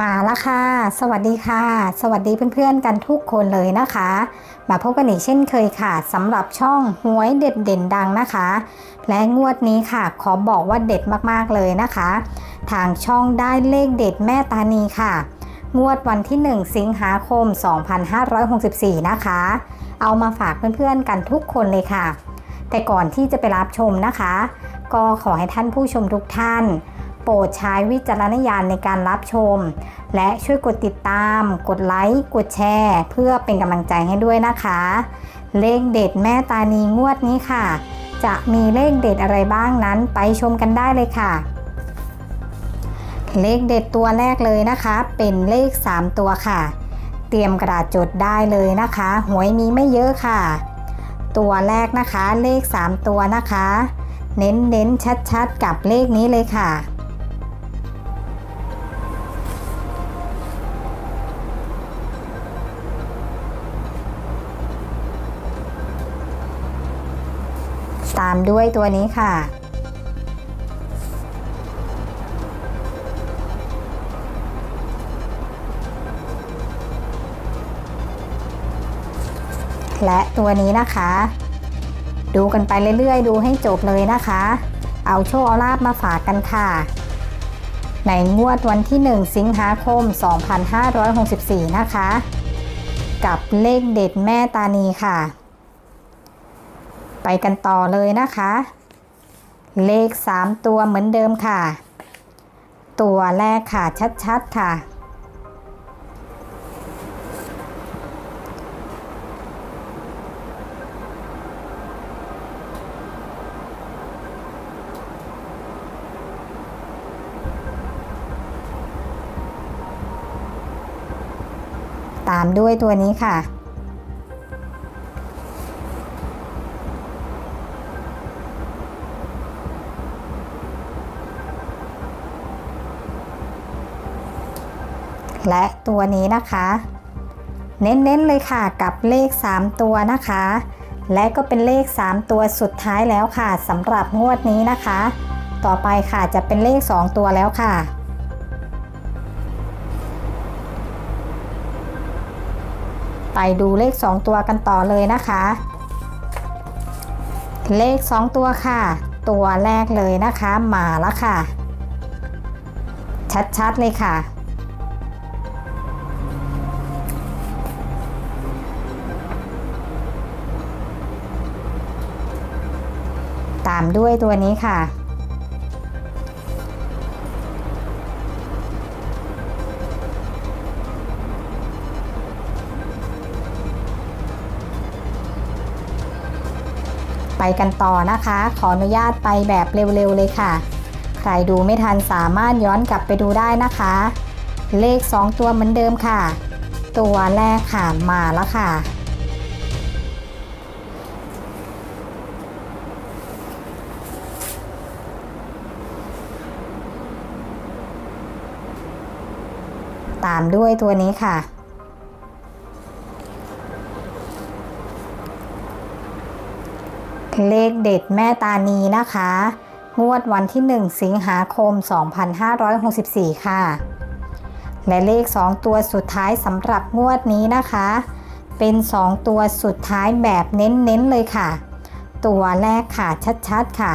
มาล้วค่ะ สวัสดีค่ะ สวัสดีเพื่อนๆกันทุกคนเลยนะคะ มาพบกันอีกเช่นเคยค่ะสำหรับช่องหวยเด็ดเด่นดังนะคะ และงวดนี้ค่ะขอบอกว่าเด็ดมากๆเลยนะคะ ทางช่องได้เลขเด็ดแม่ตานีค่ะ งวดวันที่ 1 สิงหาคม 2564 นะคะ เอามาฝากเพื่อนๆกันทุกคนเลยค่ะ แต่ก่อนที่จะไปรับชมนะคะ ก็ขอให้ท่านผู้ชมทุกท่าน โปรดใช้วิจารณญาณในการรับชม และช่วยกดติดตาม กดไลค์ กดแชร์ เพื่อเป็นกำลังใจให้ด้วยนะคะ เลขเด็ดแม่ตานีงวดนี้ค่ะ จะมีเลขเด็ดอะไรบ้างนั้นไปชมกันได้เลยค่ะ เลขเด็ดตัวแรกเลยนะคะ เป็นเลข 3 ตัวค่ะ เตรียมกระดาษจดได้เลยนะคะ หวยมีไม่เยอะค่ะ ตัวแรกนะคะเลข 3 ตัวนะคะ เน้นเน้นชัดๆ กับเลขนี้เลยค่ะ ตามด้วยตัวนี้ค่ะ และตัวนี้นะคะ ดูกันไปเรื่อยๆ ดูให้จบเลยนะคะ เอาโชคเอาลาบมาฝากกันค่ะ ในงวดวันที่ 1 สิงหาคม 2564 นะคะ กับเลขเด็ดแม่ตานีค่ะ ไปกันต่อเลยนะคะ เลข 3 ตัวเหมือนเดิมค่ะ ตัวแรกค่ะชัดๆค่ะ ตามด้วยตัวนี้ค่ะ และตัวนี้นะคะ เน้นๆเลยค่ะกับเลข 3 ตัวนะคะ และก็เป็นเลข 3 ตัวสุดท้ายแล้วค่ะสำหรับงวดนี้นะคะ ต่อไปค่ะจะเป็นเลข 2 ตัวแล้วค่ะไปดูเลข 2 ตัวกันต่อเลยนะคะ เลข 2 ตัวค่ะ ตัวแรกเลยนะคะ มาแล้วค่ะ ชัดๆเลยค่ะ ตามด้วยตัวนี้ค่ะ ไปกันต่อนะคะ ขออนุญาตไปแบบเร็วๆเลยค่ะ ใครดูไม่ทันสามารถย้อนกลับไปดูได้นะคะ เลข 2 ตัวเหมือนเดิมค่ะ ตัวแรกค่ะมาแล้วค่ะ ตามด้วยตัวนี้ค่ะ เลขเด็ดแม่ตานีนะคะ งวดวันที่ 1 สิงหาคม 2564 ค่ะ และเลข 2 ตัวสุดท้ายสำหรับงวดนี้นะคะ เป็น 2 ตัวสุดท้ายแบบเน้นๆเลยค่ะ ตัวแรกค่ะชัดๆค่ะ